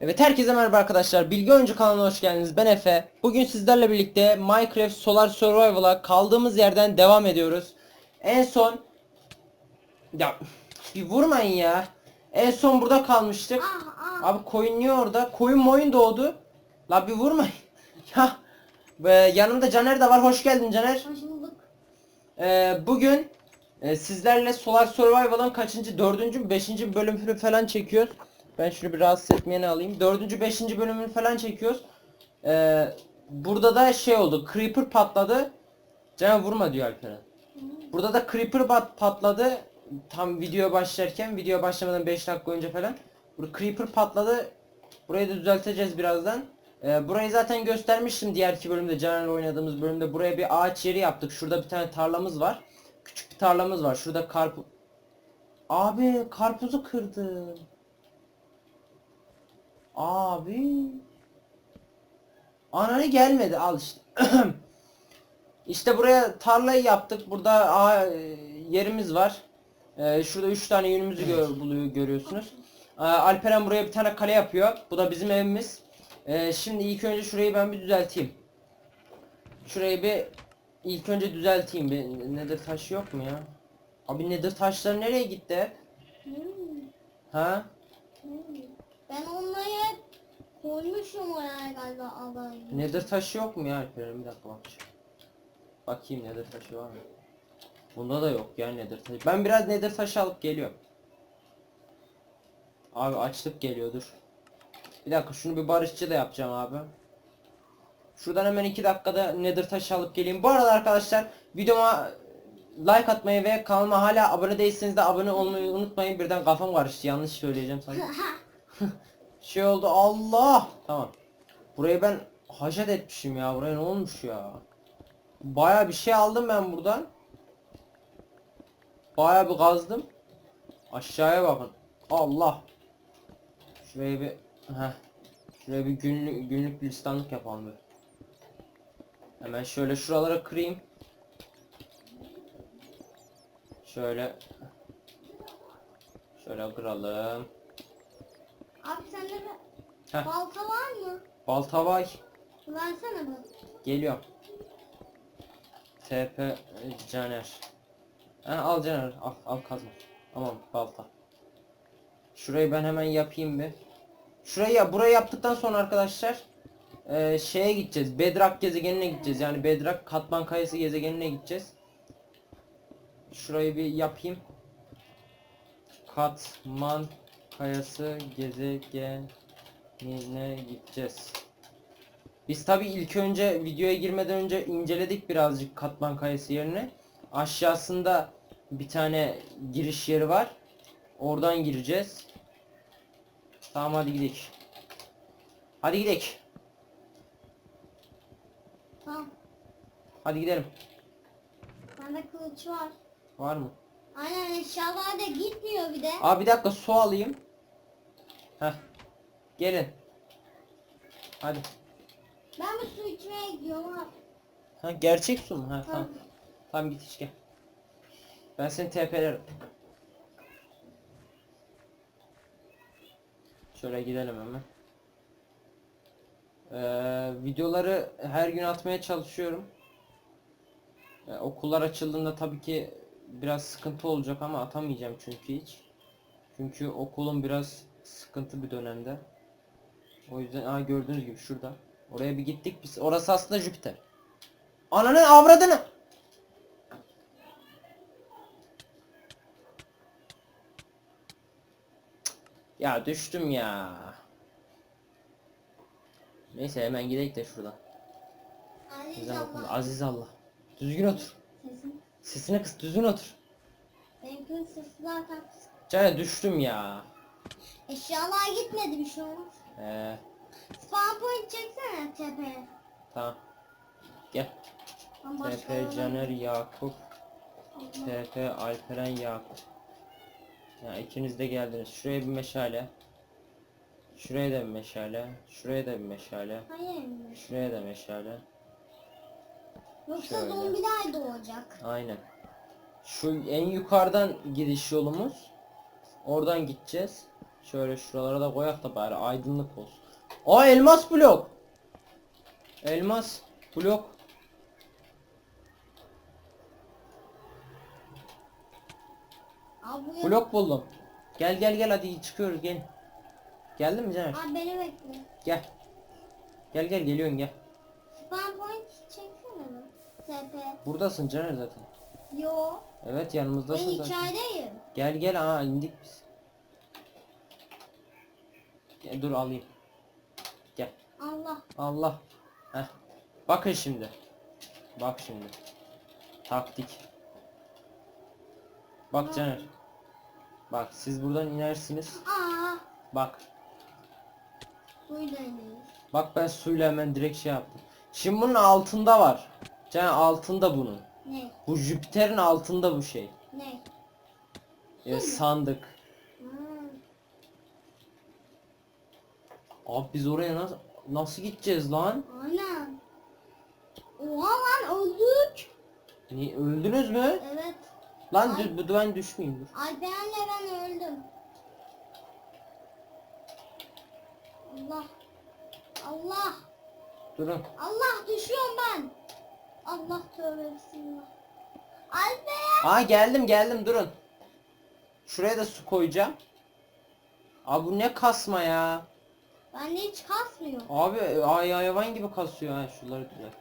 Evet herkese merhaba arkadaşlar. Bilgi Oyuncu kanalına hoş geldiniz. Ben Efe. Bugün sizlerle birlikte Minecraft Solar Survival'a kaldığımız yerden devam ediyoruz. En son ya bir vurmayın ya. En son burada kalmıştık. Ah, ah. Abi koyun niye orada? Koyun moyun doğdu. La bir vurmayın. ya yanımda Caner de var. Hoş geldin Caner. Hoş bulduk. Ee, bugün e, sizlerle Solar Survival'ın kaçıncı, dördüncü mü, beşinci bölümünü falan çekiyoruz. Ben şunu bir rahatsız etmeyeni alayım. Dördüncü, beşinci bölümünü falan çekiyoruz. Ee, burada da şey oldu, Creeper patladı. Can vurma diyor Alperen. Burada da Creeper bat patladı. Tam video başlarken, video başlamadan 5 dakika önce falan. Burada Creeper patladı. Burayı da düzelteceğiz birazdan. Ee, burayı zaten göstermiştim diğer iki bölümde Caner'le oynadığımız bölümde. Buraya bir ağaç yeri yaptık. Şurada bir tane tarlamız var. Küçük bir tarlamız var. Şurada karpuz... Abi karpuzu kırdı. Abi. Ananı gelmedi al işte. işte buraya tarlayı yaptık. Burada aa, e, yerimiz var. Ee, şurada 3 tane yünümüzü gör, buluyor görüyorsunuz. Ee, Alperen buraya bir tane kale yapıyor. Bu da bizim evimiz. Ee, şimdi ilk önce şurayı ben bir düzelteyim. Şurayı bir ilk önce düzelteyim. Bir nedir taş yok mu ya? Abi nedir taşları nereye gitti? Hmm, Ha? hmm. Ben onları koymuşum oraya galiba alayım. Nedir taşı yok mu ya Alperen? Bir dakika bakacağım. Bakayım nedir taşı var mı? Bunda da yok ya nedir taşı. Ben biraz nedir taşı alıp geliyorum. Abi açlık geliyor dur. Bir dakika şunu bir barışçı da yapacağım abi. Şuradan hemen 2 dakikada nedir taşı alıp geleyim. Bu arada arkadaşlar videoma like atmayı ve kanalıma hala abone değilseniz de abone olmayı unutmayın. Birden kafam karıştı yanlış söyleyeceğim sanki. şey oldu Allah. Tamam. Burayı ben haşet etmişim ya. Buraya ne olmuş ya? Baya bir şey aldım ben buradan. Baya bir kazdım. Aşağıya bakın. Allah. Şuraya bir heh. Şuraya bir günlük günlük listanlık yapalım bir. Hemen şöyle şuralara kırayım. Şöyle Şöyle kıralım. Abi sende bir Heh. balta var mı? Balta var. Versene bak. Geliyor. TP Caner. Ha, al Caner al al kazma. Tamam balta. Şurayı ben hemen yapayım bir. Şurayı burayı yaptıktan sonra arkadaşlar eee, şeye gideceğiz. Bedrock gezegenine gideceğiz. Yani Bedrock katman kayası gezegenine gideceğiz. Şurayı bir yapayım. Katman kayası gezegenine gideceğiz. Biz tabi ilk önce videoya girmeden önce inceledik birazcık katman kayası yerini. Aşağısında bir tane giriş yeri var. Oradan gireceğiz. Tamam hadi gidelim. Hadi gidelim. Tamam. Hadi gidelim. Bende kılıç var. Var mı? Aynen eşyalar da gitmiyor bir de. Aa bir dakika su alayım. Heh. Gelin. Hadi. Ben bir su içmeye gidiyorum abi. Ha gerçek su mu? Ha tamam. Tamam. Tamam git iç gel. Ben seni TP'lerim. Şöyle gidelim hemen. Ee, videoları her gün atmaya çalışıyorum. Ee, okullar açıldığında tabii ki biraz sıkıntı olacak ama atamayacağım çünkü hiç. Çünkü okulum biraz sıkıntı bir dönemde. O yüzden aa gördüğünüz gibi şurada. Oraya bir gittik biz. Orası aslında Jüpiter. Ananı avradını. Ya düştüm ya. Neyse hemen gidelim de şuradan. Aziz Güzel. Allah. Aziz Allah. Düzgün otur. Sesin. Sesine kıs düzgün otur. Benimkinin sesi zaten. Cana düştüm ya. Eşyalar gitmedi bir şey olmaz. Ee, Spawn point çeksene tepeye. tamam. Gel. Ben TP Caner Yakup. TP Alperen Yakup. Ya ikiniz de geldiniz. Şuraya bir meşale. Şuraya da bir meşale. Şuraya da bir meşale. Hayır. Şuraya da meşale. Yoksa Şöyle. zombiler doğacak. Aynen. Şu en yukarıdan gidiş yolumuz. Oradan gideceğiz. Şöyle şuralara da koyak da bari aydınlık olsun. Aa elmas blok. Elmas blok. Abi Blok buldum. Gel gel gel hadi çıkıyoruz gel. Geldin mi Caner? Abi beni bekle. Gel. Gel gel geliyorsun gel. Spam point çeksene mi? TP. Buradasın Caner zaten. Yo. Evet Ben yanımızdasın zaten. içerideyim. Gel gel aa indik biz. Gel, dur alayım. Gel. Allah. Allah. Heh. Bakın şimdi. Bak şimdi. Taktik. Bak Caner. Bak siz buradan inersiniz. Aa. Bak. Buradayız. Bak ben suyla hemen direkt şey yaptım. Şimdi bunun altında var. Caner altında bunun. Ne? Bu Jüpiter'in altında bu şey. Ne? Ee, sandık. Hmm. Abi biz oraya nasıl nasıl gideceğiz lan? Aynen. Oha lan öldük. Ni öldünüz mü? Evet. Lan Ay. dü- ben düşmeyeyim dur. Alperen'le ben öldüm. Allah. Allah. Durun. Allah düşüyorum ben. Allah tövbe bismillah. Alperen. Aa geldim geldim durun. Şuraya da su koyacağım. Abi bu ne kasma ya. Bende hiç kasmıyor. Abi ay hayvan gibi kasıyor ha şunları düzelt.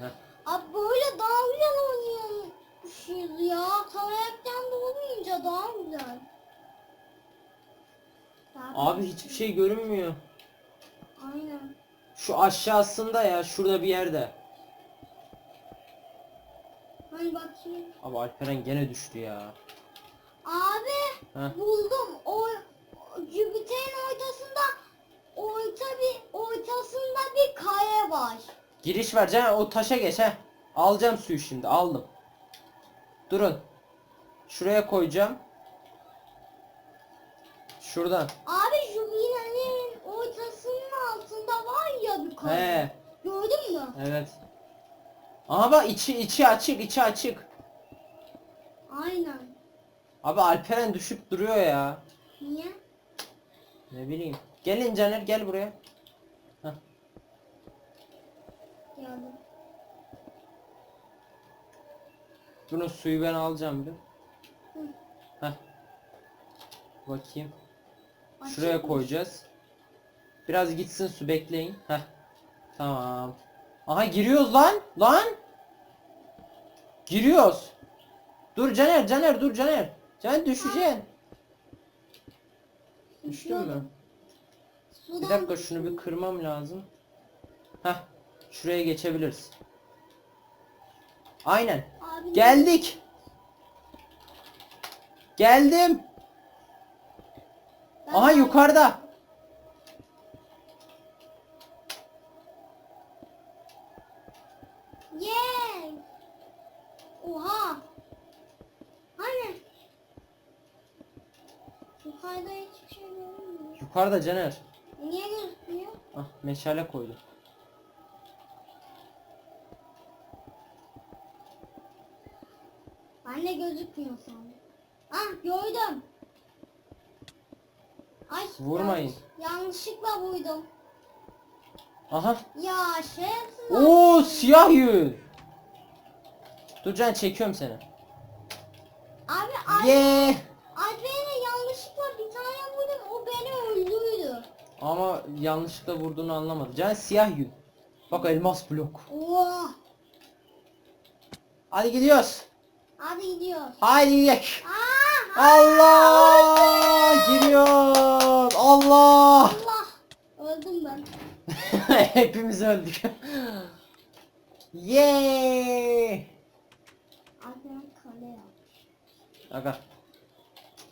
Heh. Abi böyle daha güzel oynuyormuşuz ya. De olmayınca daha güzel. Daha Abi hiçbir şey görünmüyor. Aynen. Şu aşağısında ya şurada bir yerde. Hani bakayım. Abi Alperen gene düştü ya. Abi Heh. buldum. O Jüpiter'in bir ortasında bir kare var. Giriş var Can o taşa geç he. Alacağım suyu şimdi aldım. Durun. Şuraya koyacağım. Şuradan. Abi Jüpiter'in ortasının altında var ya bir kare. He. Gördün mü? Evet. Aha bak içi içi açık içi açık. Aynen. Abi Alperen düşüp duruyor ya. Niye? Ne bileyim. Gelin Caner gel buraya. Heh. Geldim. Bunun suyu ben alacağım bir. Hı. Heh. Bakayım. Açık Şuraya mı? koyacağız. Biraz gitsin su bekleyin. Heh. Tamam. Aha giriyoruz lan. Lan. Giriyoruz. Dur Caner, Caner dur Caner. Caner düşeceksin. Düştün mü? Sudan Bir dakika şunu bir kırmam lazım. Heh. Şuraya geçebiliriz. Aynen. Abi Geldik. Geldim. ben- Aha yukarıda. Yay! Oha! Hani? Yukarıda hiçbir şey görünmüyor. Yukarıda Caner. Niye gözükmüyor? Ah meşale koydu. Anne gözükmüyor sandım. Ah gördüm. Ay Vurmayın. yanlış- yanlışlıkla vurdum. Aha. Ya şey yapsın. Oo siyah yün. Dur Can çekiyorum seni. Abi Ay Ye. Ama yanlışlıkla vurduğunu anlamadı. Can siyah yün. Bak elmas blok. Oha! Hadi gidiyoruz. Hadi gidiyoruz. Haydi gidelim. Allah giriyor. Allah. Allah! Öldüm ben. Hepimiz öldük. Yeee. Alper kale yapmış. Aga.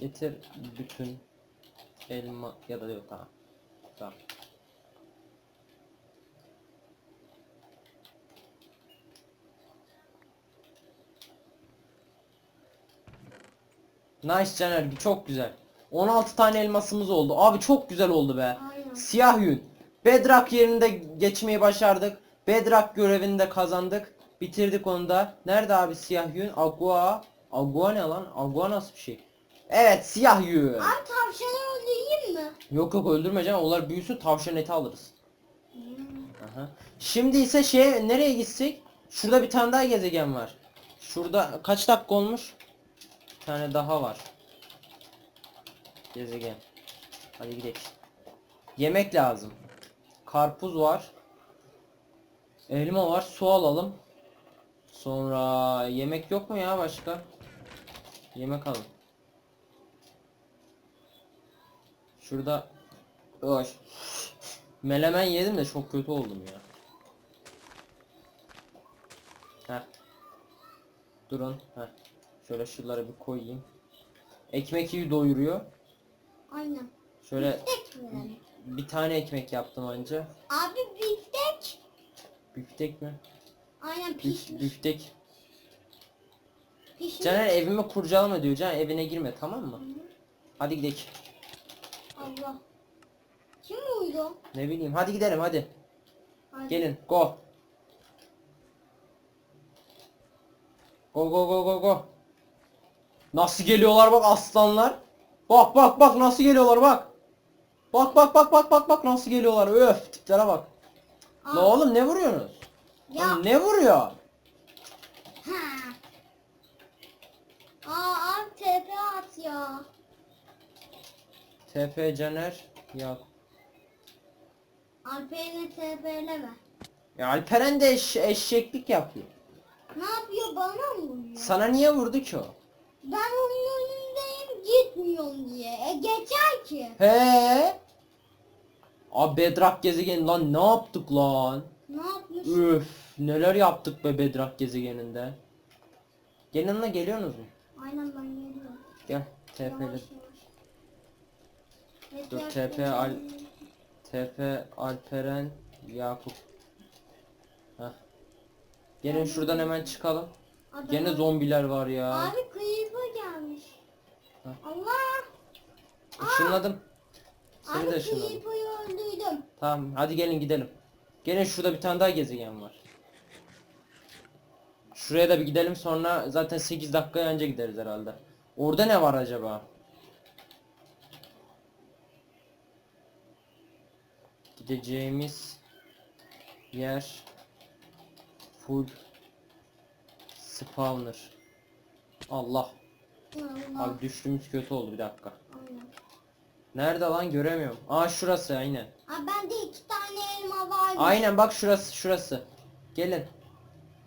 Getir bütün elma ya da yok tamam. Tamam. Nice Caner çok güzel. 16 tane elmasımız oldu. Abi çok güzel oldu be. Aynen. Siyah yün. Bedrock yerinde geçmeyi başardık. Bedrock görevini de kazandık. Bitirdik onu da. Nerede abi siyah yün? Agua. Agua ne lan? Agua nasıl bir şey? Evet siyah yün. Abi tavşanı öldüreyim mi? Yok yok öldürmeyeceğim. Onlar büyüsün tavşan eti alırız. Hmm. Aha. Şimdi ise şey nereye gitsek? Şurada bir tane daha gezegen var. Şurada kaç dakika olmuş? Tane daha var. Gezegen. Hadi gidelim. Yemek lazım. Karpuz var. Elma var. Su alalım. Sonra yemek yok mu ya başka? Yemek alın. Şurada Oy. Melemen yedim de çok kötü oldum ya. Heh. Durun. Heh. Şöyle şunları bir koyayım. Ekmek iyi doyuruyor. Aynen. Şöyle Biftek mi? yani? bir tane ekmek yaptım anca. Abi biftek. Büftek mi? Aynen pişmiş. büftek. Pişmiş. Caner evimi kurcalama diyor. Caner evine girme tamam mı? Hadi gidelim. Allah. Kim uydu? Ne bileyim. Hadi gidelim hadi. Hadi. Gelin. Go. Go go go go go. Nasıl geliyorlar bak aslanlar. Bak bak bak nasıl geliyorlar bak. Bak bak bak bak bak bak nasıl geliyorlar. Öf tiplere bak. Aa, Ne oğlum ne vuruyorsunuz? Ya. Oğlum ne vuruyor? Ha. Aa abi TP at ya. TP Caner. Ya. Alper'ine TP'leme. Ya Alperen de eş- eşeklik yapıyor. Ne yapıyor bana mı vuruyor? Sana niye vurdu ki o? Ben onun önündeyim gitmiyorum diye. E geçer ki. He? Abi Bedrock gezegeni lan ne yaptık lan? Ne yapmış? Üf neler yaptık be Bedrock gezegeninde. Yanına geliyorsunuz mu? Aynen ben geliyorum. Gel TP'li. Dur, TP al. TP Alperen Yakup. Heh. Gelin şuradan hemen çıkalım. Adam- Gene zombiler var ya. Abi. Allah. Işınladım. Seni Abi de ışınladım. creeper'ı öldürdüm. Tamam hadi gelin gidelim. Gelin şurada bir tane daha gezegen var. Şuraya da bir gidelim sonra zaten 8 dakikaya önce gideriz herhalde. Orada ne var acaba? Gideceğimiz yer full spawner. Allah. Abi düştüğümüz kötü oldu bir dakika. Aynen. Nerede lan göremiyorum. Aa şurası aynen. Abi bende iki tane elma var. Aynen bak şurası şurası. Gelin.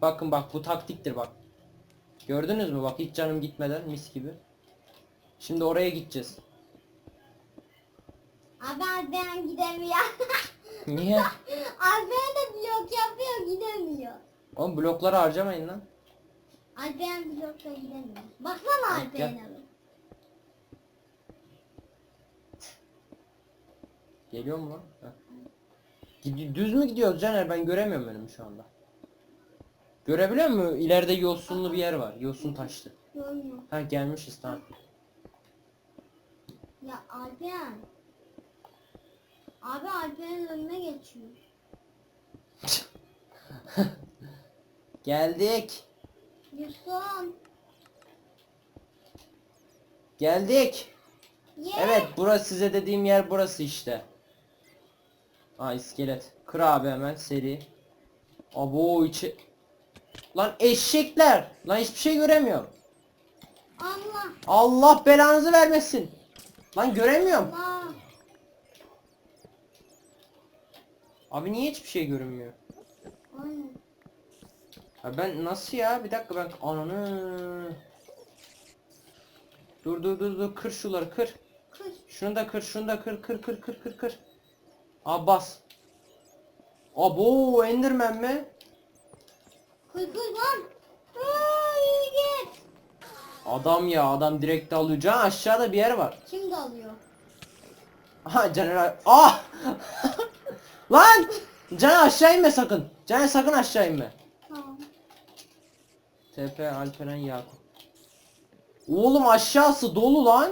Bakın bak bu taktiktir bak. Gördünüz mü bak hiç canım gitmeden mis gibi. Şimdi oraya gideceğiz. Abi abi ben gidemiyor. Niye? abi ben de blok yapıyor gidemiyor. Oğlum blokları harcamayın lan. Alperen blokta gidemiyor. Baksana. Alperen'e. Geliyor mu lan? Heh. Gidi- Düz mü gidiyoruz Caner ben göremiyorum önümü şu anda. Görebiliyor musun? İleride yosunlu bir yer var. Yosun taşlı. Görmüyor. Ha gelmişiz tamam. Ya Alperen. Abi Alperen'in önüne geçiyor. Geldik. Yusuf. Geldik. Ye. Evet burası size dediğim yer burası işte. Aa iskelet. Kır abi hemen seri. Abo içi. Lan eşekler. Lan hiçbir şey göremiyorum. Allah. Allah belanızı vermesin. Lan göremiyorum. Allah. Abi niye hiçbir şey görünmüyor? Aynen. Ha ben nasıl ya? Bir dakika ben ananı. Dur dur dur dur kır şuları kır. Kız. Şunu da kır şunu da kır kır kır kır kır kır. Abi bas. Abo Enderman mi? Kız kız lan. Aa, git. Adam ya adam direkt alıyor. Can aşağıda bir yer var. Kim dalıyor? Aha Caner Ah! Lan! Can aşağı inme sakın. Can sakın aşağı inme. Tamam. TP Alperen Yakup. Oğlum aşağısı dolu lan.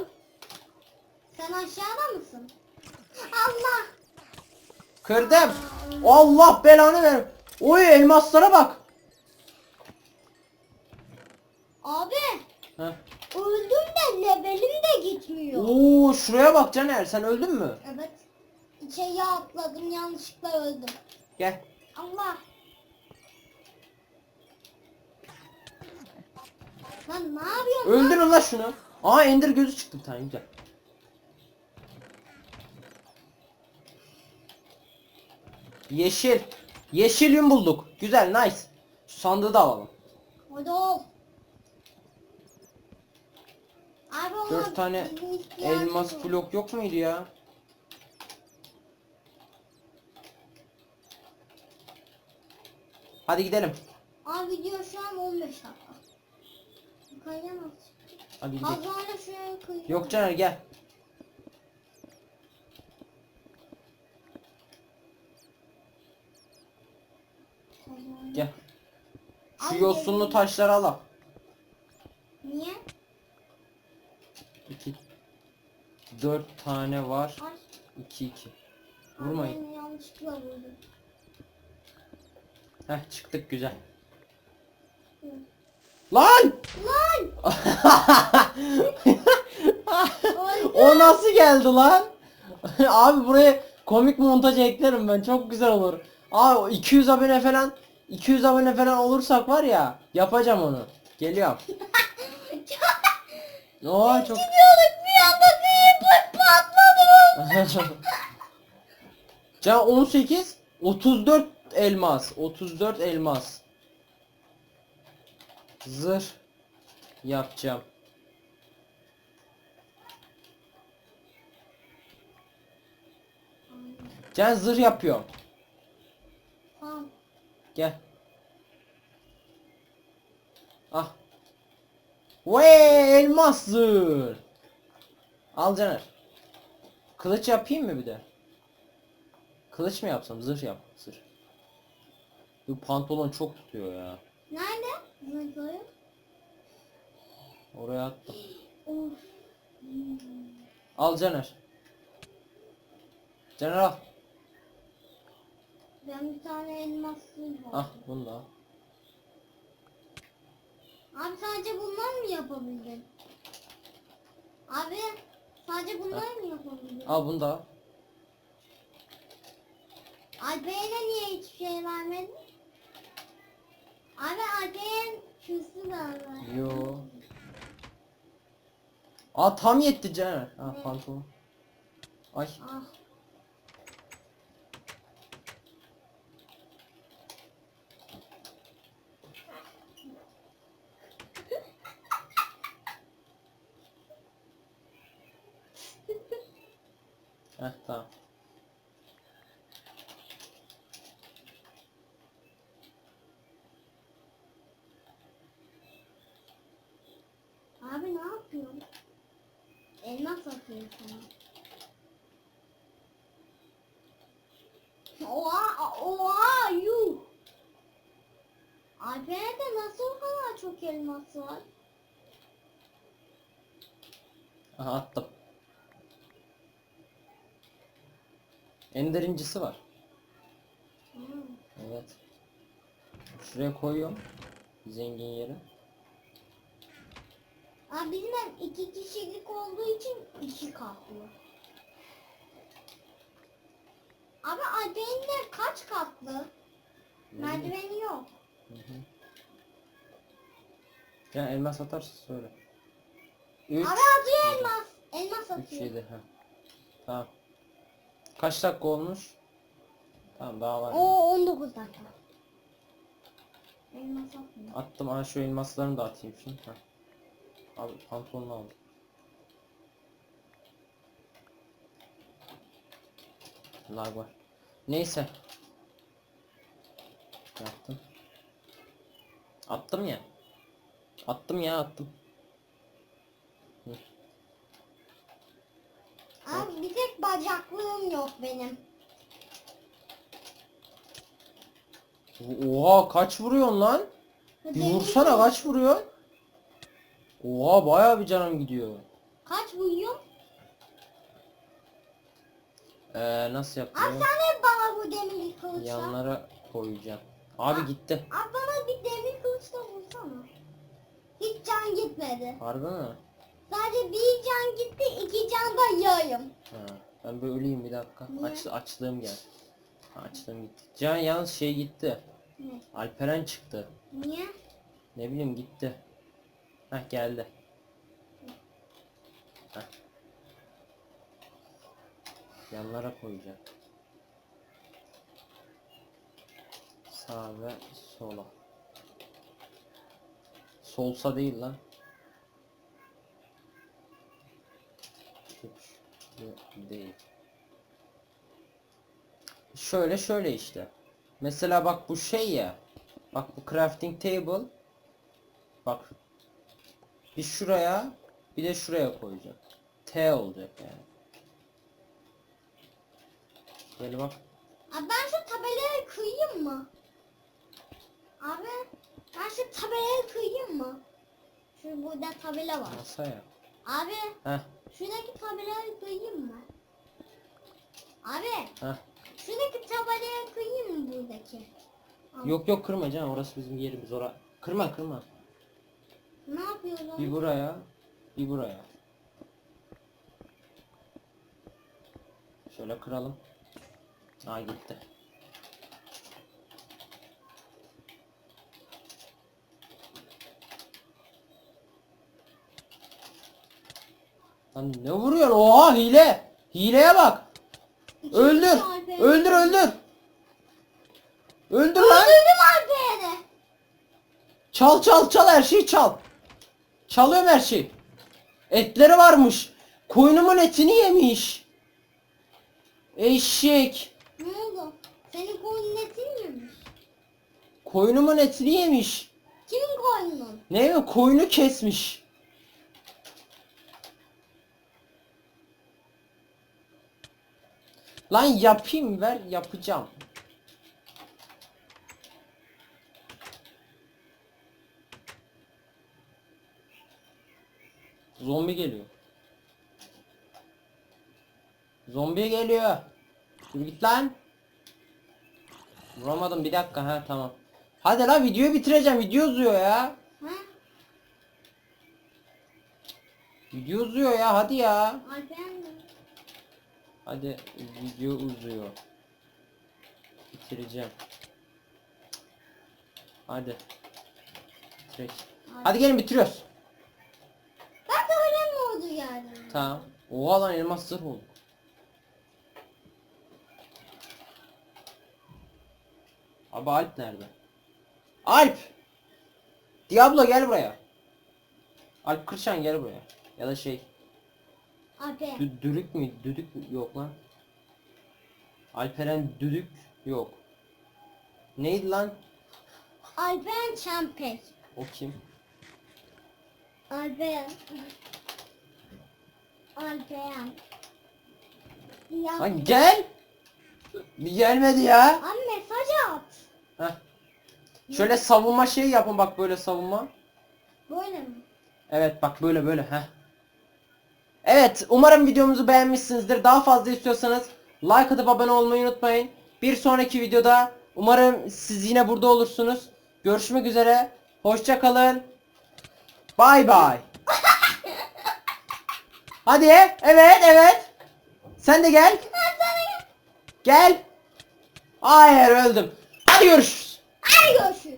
Sen aşağıda mısın? Allah. Kırdım. Allah belanı ver. Oy elmaslara bak. Abi. Heh. öldüm de levelim de gitmiyor. Oo şuraya bak Caner sen öldün mü? Evet. İçeriye atladım yanlışlıkla öldüm. Gel. Allah. Lan ne yapıyorsun? lan? Öldürün la şunu. Aa ender gözü çıktı bir tane güzel. Yeşil. Yeşil yün bulduk. Güzel nice. Şu sandığı da alalım. Hadi ol. Abi ama Dört tane bizim ihtiyacımız elmas var. blok yok muydu ya? Hadi gidelim. Abi video şu an 15 dakika. Kayamaz. Hadi gidelim. Az sonra şuraya kıyım. Yok Caner gel. Gel. Şu yosunlu taşları al. Niye? İki. Dört tane var. Ay. İki iki. Vurmayın. ben yanlışlıkla vurdum. Heh çıktık güzel. Hı. Lan! Lan! O nasıl geldi lan? Abi buraya komik montaj eklerim ben çok güzel olur. Abi 200 abone falan 200 abone falan olursak var ya yapacağım onu. Geliyorum. Oo çok Gidiyorduk bir anda creeper patladı. Can 18 34 elmas 34 elmas Zırh yapacağım. Can zırh yapıyor. Gel. Ah. Ve elmas zırh. Al Caner. Kılıç yapayım mı bir de? Kılıç mı yapsam? Zırh yap. Zırh. Bu pantolon çok tutuyor ya. Nerede? Oraya attım. Of. Al Caner. Caner al. Ben bir tane elmaslıyım. Ah bunu da al. Abi sadece bunlar mı yapabildin? Abi sadece bunlar mı yapabildin? Al bunu da al. Alper'e niye hiçbir şey vermedin? Abi şusu da var. Yo. Aa tam yetti Caner. Ha pantolon. Ay. Ah. Heh tamam. Abi ne yapıyorsun? Elmas atıyor sana. Oha, oha, yuh. Alper'de nasıl o kadar çok elmas var? Aha attım. Ender incisi var. Hmm. Evet. Şuraya koyuyorum. Zengin yeri. Abi bizim ev iki kişilik olduğu için iki katlı. Alper'in de kaç katlı? Merdiveni yok. Hı hı. Ya elmas atarsın söyle. 3 Abi atıyor elmas. Elmas 3 atıyor. 7 ha. Tamam. Kaç dakika olmuş? Tamam daha var. O 19 dakika. Elmas atmıyor. Attım ha şu elmaslarını da atayım şimdi. Ha. Abi pantolonu aldım. Lag var. Neyse. Yaptım. Attım ya. Attım ya attım. Abi bir tek bacaklığım yok benim. Oha kaç vuruyorsun lan? Bir vursana kaç vuruyor? Oha bayağı bir canım gidiyor. Kaç vuruyor? Ee, nasıl Abi yapıyor? sen hep bana bu demir kılıçla. Yanlara koyacağım. Abi gitti. Abi bana bir demir kılıçla vursana. Hiç can gitmedi. Harbi mi? Sadece bir can gitti, iki can da yağım. Ha, ben bir öleyim bir dakika. Niye? Aç, açlığım gel. Açlığım gitti. Can yalnız şey gitti. Ne? Alperen çıktı. Niye? Ne bileyim gitti. Heh geldi. Heh. Yanlara koyacağım. Sağ ve sola. Solsa değil lan. Üç değil. Şöyle şöyle işte. Mesela bak bu şey ya. Bak bu crafting table. Bak. Bir şuraya bir de şuraya koyacağım. T olacak yani. Gel bak. Abi ben şu tabelayı kıyayım mı? Abi ben şu tabelayı kıyayım mı? Şu burada tabela var. Masaya. Abi Heh şuradaki tabelayı kıyayım mı? Abi heh. şuradaki tabelayı kıyayım mı buradaki? Abi, Yok yok kırma canım orası bizim yerimiz ora. Kırma kırma. Ne yapıyorsun? Bir buraya, bir buraya. Şöyle kıralım. Aa gitti. Lan ne vuruyorsun? Oha hile. Hileye bak. İkinci Öldür. Alper'i- Öldür öldür. Öldür lan. Öldürdüm Alper'i. Çal çal çal her şeyi çal. Çalıyorum her şeyi. Etleri varmış. Koyunumun etini yemiş. Eşek. Ne oldu? Senin koyunun etini mi? Koyunumun etini yemiş. Kimin koyunun? Ne mi? Koyunu kesmiş. Lan yapayım ver yapacağım. Zombi geliyor. Zombi geliyor. Dur git lan. Vuramadım bir dakika ha tamam. Hadi lan videoyu bitireceğim. Video uzuyor ya. Ha? Video uzuyor ya hadi ya. Hadi video uzuyor. Bitireceğim. Hadi. Bitirek. Hadi gelin bitiriyoruz. Ben de öyle mi oldu yani? Tamam. Oha lan elmas zırh oldu. Abi Alp nerede? Alp! Diablo gel buraya. Alp Kırşan gel buraya. Ya da şey. Alperen. Dü- dürük mü? Düdük mü? Yok lan. Alperen düdük yok. Neydi lan? Alperen Çempek. O kim? Alperen. Alperen. Lan gel! Bir gelmedi ya. Abi mesaj at. Heh. Şöyle savunma şey yapın bak böyle savunma. Böyle mi? Evet bak böyle böyle heh. Evet umarım videomuzu beğenmişsinizdir. Daha fazla istiyorsanız like atıp abone olmayı unutmayın. Bir sonraki videoda umarım siz yine burada olursunuz. Görüşmek üzere. Hoşça kalın. Bay bay. Hadi evet evet. Sen de gel. Gel. Hayır öldüm. Hadi görüşürüz. Hadi görüşürüz.